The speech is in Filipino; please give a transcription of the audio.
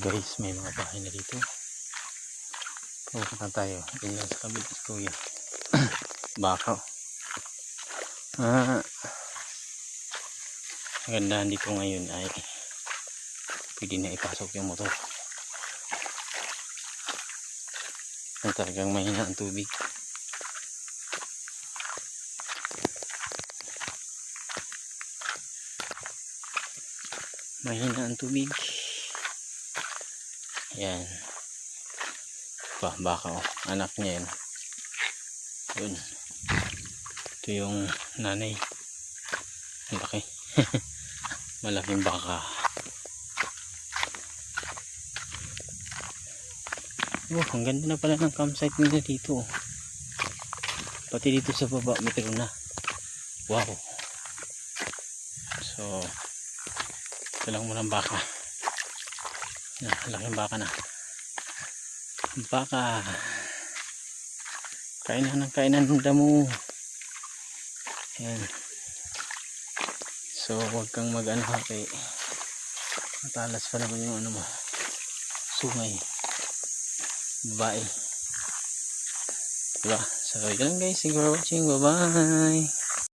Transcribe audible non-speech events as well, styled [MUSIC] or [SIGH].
guys, may mga bahay na dito. Pupunta tayo. Lang sa kabila si kuya. [CLEARS THROAT] Bakaw. Ah. Ang gandahan dito ngayon ay pwede na ipasok yung motor. Ang talagang mahina ang tubig. Mahina ang tubig. Yan. Ba, baka oh. Anak niya yan. Yun. Ito yung nanay. Ang laki. [LAUGHS] Malaking baka. Oh, ang ganda na pala ng campsite nila dito. oh. Pati dito sa baba, metro na. Wow. So, ito lang muna ang baka. Yan, laking baka na. Baka. Kainan ng kainan ng damo. Yan. So, huwag kang mag-ano ha kay matalas pa naman yung ano mo. Sungay. Babae. Diba? So, yun lang guys. Thank you for watching. Bye-bye.